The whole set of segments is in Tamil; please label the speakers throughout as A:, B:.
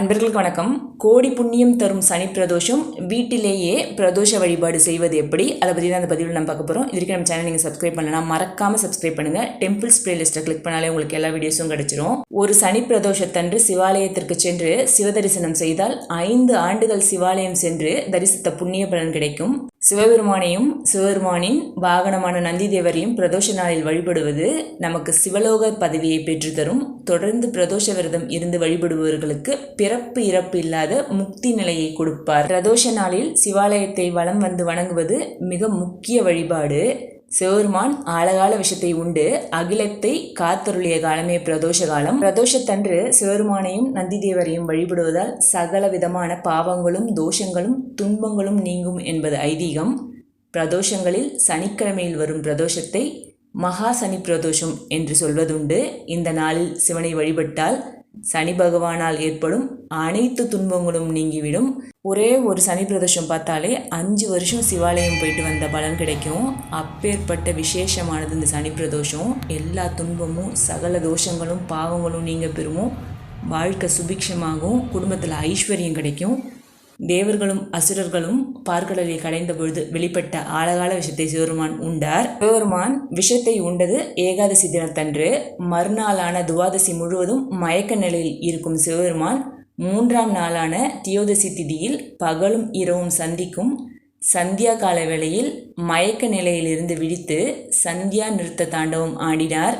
A: அன்பர்களுக்கு வணக்கம். கோடி புண்ணியம் தரும் சனி பிரதோஷம் வீட்டிலேயே பிரதோஷ வழிபாடு செய்வது எப்படி? அதை பற்றி தான் அந்த பதிவில் நம்ம பார்க்க போகிறோம் இதுக்கு நம்ம சேனல் நீங்கள் சப்ஸ்கிரைப் பண்ணலாம் மறக்காமல் சப்ஸ்கிரைப் பண்ணுங்கள் டெம்பிள்ஸ் பிளேலிஸ்ட்டை கிளிக் பண்ணாலே உங்களுக்கு எல்லா வீடியோஸும் கிடச்சிரும். ஒரு சனி பிரதோஷத்தன்று சிவாலயத்திற்கு சென்று சிவதரிசனம் செய்தால் ஐந்து ஆண்டுகள் சிவாலயம் சென்று தரிசித்த புண்ணிய பலன் கிடைக்கும். சிவபெருமானையும் சிவபெருமானின் வாகனமான நந்தி தேவரையும் பிரதோஷ நாளில் வழிபடுவது நமக்கு சிவலோக பதவியை பெற்றுத்தரும் தொடர்ந்து பிரதோஷ விரதம் இருந்து வழிபடுபவர்களுக்கு பிறப்பு இறப்பு இல்லாத முக்தி நிலையை கொடுப்பார். பிரதோஷ நாளில் சிவாலயத்தை வலம் வந்து வணங்குவது மிக முக்கிய வழிபாடு. சிவபெருமான் ஆழகால விஷத்தை உண்டு. அகிலத்தை காத்தருளிய காலமே பிரதோஷ காலம். பிரதோஷத்தன்று சிவபெருமானையும் நந்திதேவரையும் வழிபடுவதால் சகல விதமான பாவங்களும் தோஷங்களும் துன்பங்களும் நீங்கும் என்பது ஐதீகம். பிரதோஷங்களில் சனிக்கிழமையில் வரும் பிரதோஷத்தை மகா சனி பிரதோஷம் என்று சொல்வதுண்டு. இந்த நாளில் சிவனை வழிபட்டால் சனி பகவானால் ஏற்படும் அனைத்து துன்பங்களும் நீங்கிவிடும். ஒரே ஒரு சனி பிரதோஷம் பார்த்தாலே அஞ்சு வருஷம் சிவாலயம் போயிட்டு வந்த பலன் கிடைக்கும். அப்பேற்பட்ட விசேஷமானது இந்த சனி பிரதோஷம். எல்லா துன்பமும் சகல தோஷங்களும் பாவங்களும் நீங்க பெறுவோம் வாழ்க்கை சுபிக்ஷமாகும். குடும்பத்தில் ஐஸ்வர்யம் கிடைக்கும். தேவர்களும் அசுரர்களும் பார்க்கடலை கடைந்த பொழுது வெளிப்பட்ட ஆழகால விஷத்தை சிவருமான் உண்டார். சிவருமான் விஷத்தை உண்டது ஏகாதசி தினத்தன்று. மறுநாளான துவாதசி முழுவதும் மயக்க நிலையில் இருக்கும் சிவபெருமான் மூன்றாம் நாளான தியோதசி திதியில் பகலும் இரவும் சந்திக்கும் சந்தியா கால வேளையில் மயக்க நிலையிலிருந்து விழித்து சந்தியா நிறுத்த தாண்டவம் ஆடினார்.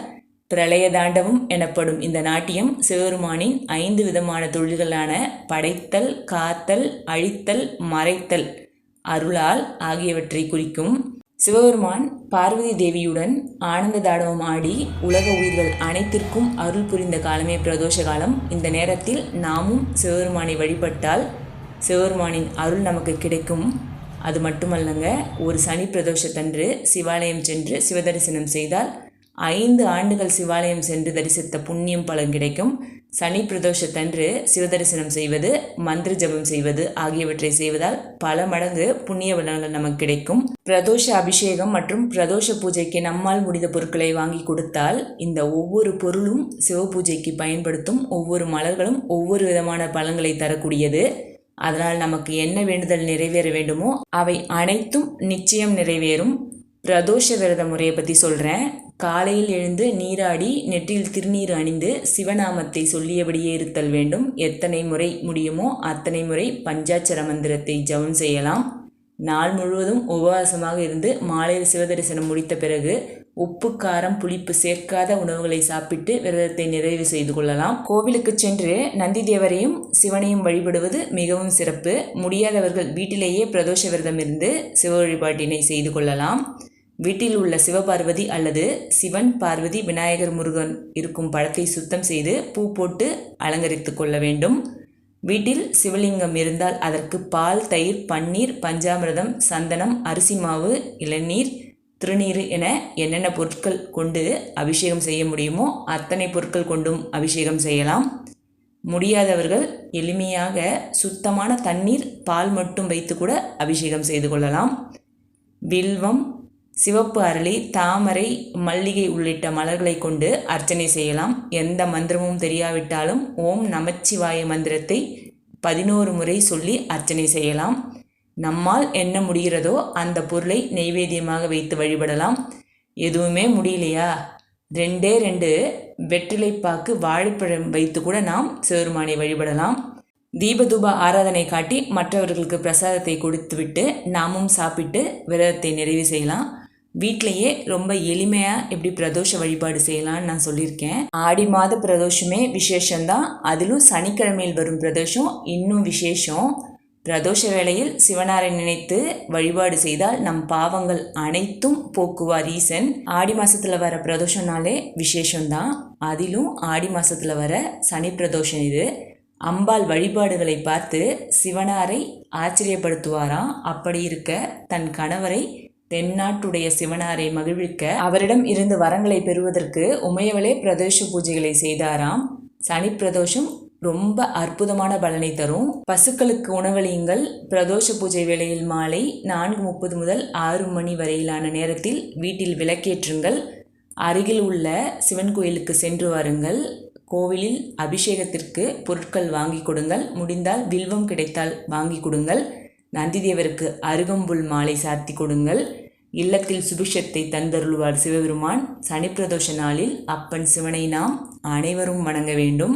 A: பிரளய தாண்டவம் எனப்படும் இந்த நாட்டியம் சிவபெருமானின் ஐந்து விதமான தொழில்களான படைத்தல் காத்தல் அழித்தல் மறைத்தல் அருளால் ஆகியவற்றை குறிக்கும் சிவபெருமான் பார்வதி தேவியுடன் ஆனந்த தாடவம் ஆடி உலக உயிர்கள் அனைத்திற்கும் அருள் புரிந்த காலமே பிரதோஷ காலம். இந்த நேரத்தில் நாமும் சிவபெருமானை வழிபட்டால் சிவபெருமானின் அருள் நமக்கு கிடைக்கும். அது மட்டுமல்லங்க ஒரு சனி பிரதோஷத்தன்று சிவாலயம் சென்று சிவதரிசனம் செய்தால் ஐந்து ஆண்டுகள் சிவாலயம் சென்று தரிசித்த புண்ணியம் பலன் கிடைக்கும். சனி பிரதோஷத்தன்று சிவதரிசனம் செய்வது மந்திர ஜபம் செய்வது ஆகியவற்றை செய்வதால் பல மடங்கு புண்ணிய பலன்கள் நமக்கு கிடைக்கும். பிரதோஷ அபிஷேகம் மற்றும் பிரதோஷ பூஜைக்கு நம்மால் முடிந்த பொருட்களை வாங்கி கொடுத்தால் இந்த ஒவ்வொரு பொருளும் சிவ பூஜைக்கு பயன்படுத்தும் ஒவ்வொரு மலர்களும் ஒவ்வொரு விதமான பலன்களை தரக்கூடியது. அதனால் நமக்கு என்ன வேண்டுதல் நிறைவேற வேண்டுமோ அவை அனைத்தும் நிச்சயம் நிறைவேறும். பிரதோஷ விரத முறையை பற்றி சொல்கிறேன் காலையில் எழுந்து நீராடி நெற்றியில் திருநீர் அணிந்து சிவநாமத்தை சொல்லியபடியே இருத்தல் வேண்டும். எத்தனை முறை முடியுமோ அத்தனை முறை பஞ்சாட்சர மந்திரத்தை ஜெபம் செய்யலாம். நாள் முழுவதும் உபவாசமாக இருந்து மாலையில் சிவதரிசனம் முடித்த பிறகு உப்பு காரம் புளிப்பு சேர்க்காத உணவுகளை சாப்பிட்டு விரதத்தை நிறைவு செய்து கொள்ளலாம். கோவிலுக்கு சென்று நந்தி தேவரையும் சிவனையும் வழிபடுவது மிகவும் சிறப்பு. முடியாதவர்கள் வீட்டிலேயே பிரதோஷ விரதம் இருந்து சிவ வழிபாட்டினை செய்து கொள்ளலாம். வீட்டில் உள்ள சிவபார்வதி அல்லது சிவன் பார்வதி விநாயகர் முருகன் இருக்கும் படத்தை சுத்தம் செய்து பூ போட்டு அலங்கரித்து கொள்ள வேண்டும். வீட்டில் சிவலிங்கம் இருந்தால் அதற்கு பால் தயிர் பன்னீர் பஞ்சாமிரதம் சந்தனம் அரிசி மாவு இளநீர் திருநீர் என என்னென்ன பொருட்கள் கொண்டு அபிஷேகம் செய்ய முடியுமோ அத்தனை பொருட்கள் கொண்டும் அபிஷேகம் செய்யலாம். முடியாதவர்கள் எளிமையாக சுத்தமான தண்ணீர் பால் மட்டும் வைத்து கூட அபிஷேகம் செய்து கொள்ளலாம். வில்வம் சிவப்பு அரளி தாமரை மல்லிகை உள்ளிட்ட மலர்களை கொண்டு அர்ச்சனை செய்யலாம். எந்த மந்திரமும் தெரியாவிட்டாலும் ஓம் நமச்சிவாய மந்திரத்தை பதினோரு முறை சொல்லி அர்ச்சனை செய்யலாம். நம்மால் என்ன முடிகிறதோ அந்த பொருளை நெய்வேத்தியமாக வைத்து வழிபடலாம். எதுவுமே முடியலையா? ரெண்டே ரெண்டு வெற்றிலைப்பாக்கு வாழைப்பழம் வைத்து கூட நாம் சிவருமானை வழிபடலாம். தீபதூப ஆராதனை காட்டி மற்றவர்களுக்கு பிரசாதத்தை கொடுத்துவிட்டு நாமும் சாப்பிட்டு விரதத்தை நிறைவு செய்யலாம். வீட்டிலையே ரொம்ப எளிமையாக எப்படி பிரதோஷ வழிபாடு செய்யலாம்னு நான் சொல்லியிருக்கேன். ஆடி மாத பிரதோஷமே விசேஷம்தான். அதிலும் சனிக்கிழமையில் வரும் பிரதோஷம் இன்னும் விசேஷம். பிரதோஷ வேளையில் சிவனாரை நினைத்து வழிபாடு செய்தால் நம் பாவங்கள் அனைத்தும் போக்குவார் ஈசன். ஆடி மாசத்துல வர பிரதோஷம்னாலே விசேஷம்தான். அதிலும் ஆடி மாசத்துல வர சனி பிரதோஷம் இது. அம்பாள் வழிபாடுகளை பார்த்து சிவனாரை ஆச்சரியப்படுத்துவாராம். அப்படி இருக்க தன் கணவரை தென்னாட்டுடைய சிவனாரை மகிழ்விக்க அவரிடம் இருந்து வரங்களை பெறுவதற்கு உமையவளே பிரதோஷ பூஜைகளை செய்தாராம். சனி பிரதோஷம் ரொம்ப அற்புதமான பலனை தரும். பசுக்களுக்கு உணவளியுங்கள். பிரதோஷ பூஜை வேளையில் மாலை நான்கு முப்பது முதல் ஆறு மணி வரையிலான நேரத்தில் வீட்டில் விளக்கேற்றுங்கள். அருகில் உள்ள சிவன் கோயிலுக்கு சென்று வாருங்கள். கோவிலில் அபிஷேகத்திற்கு பொருட்கள் வாங்கி கொடுங்கள். முடிந்தால் வில்வம் கிடைத்தால் வாங்கி கொடுங்கள். நந்திதேவருக்கு அருகம்புல் மாலை சாத்தி கொடுங்கள். இல்லத்தில் சுபிஷத்தை தந்தருள்வார் சிவபெருமான். சனிப்பிரதோஷ நாளில் அப்பன் சிவனை நாம் அனைவரும் வணங்க வேண்டும்.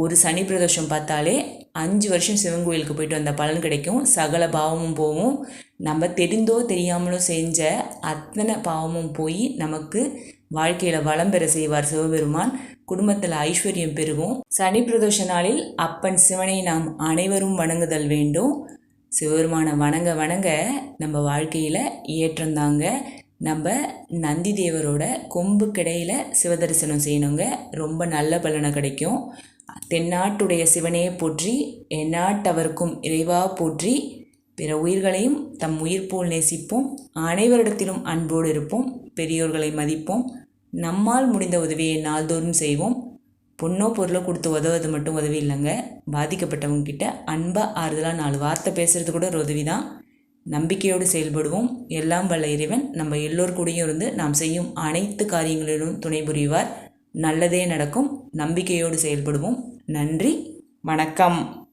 A: ஒரு சனி பிரதோஷம் பார்த்தாலே அஞ்சு வருஷம் சிவன் கோயிலுக்கு போயிட்டு வந்த பலன் கிடைக்கும். சகல பாவமும் போகும். நம்ம தெரிந்தோ தெரியாமலோ செஞ்ச அத்தனை பாவமும் போய் நமக்கு வாழ்க்கையில் வளம் பெற செய்வார் சிவபெருமான். குடும்பத்தில் ஐஸ்வர்யம் பெருகும். சனி பிரதோஷ நாளில் அப்பன் சிவனை நாம் அனைவரும் வணங்குதல் வேண்டும். சிவபெருமானை வணங்க வணங்க நம்ம வாழ்க்கையில் ஏற்றந்தாங்க நம்ம நந்தி தேவரோட கொம்பு கிடையில் சிவதரிசனம் செய்யணுங்க. ரொம்ப நல்ல பலனை கிடைக்கும். தென்னாட்டுடைய சிவனையே போற்றி எந்நாட்டவர்க்கும் இறைவா போற்றி பிற உயிர்களையும் தம் உயிர் போல் நேசிப்போம். அனைவரிடத்திலும் அன்போடு இருப்போம். பெரியோர்களை மதிப்போம். நம்மால் முடிந்த உதவியை நாள்தோறும் செய்வோம். பொண்ணோ பொருளோ கொடுத்து உதவுறது மட்டும் உதவி இல்லைங்க. பாதிக்கப்பட்டவங்க கிட்ட அன்பாக ஆறுதலாக நாலு வார்த்தை பேசுகிறது கூட ஒரு உதவி தான் நம்பிக்கையோடு செயல்படுவோம். எல்லாம் வல்ல இறைவன். நம்ம எல்லோர் கூடயும் இருந்து நாம் செய்யும் அனைத்து காரியங்களிலும் துணை புரிவார். நல்லதே நடக்கும். நம்பிக்கையோடு செயல்படுவோம். நன்றி. வணக்கம்.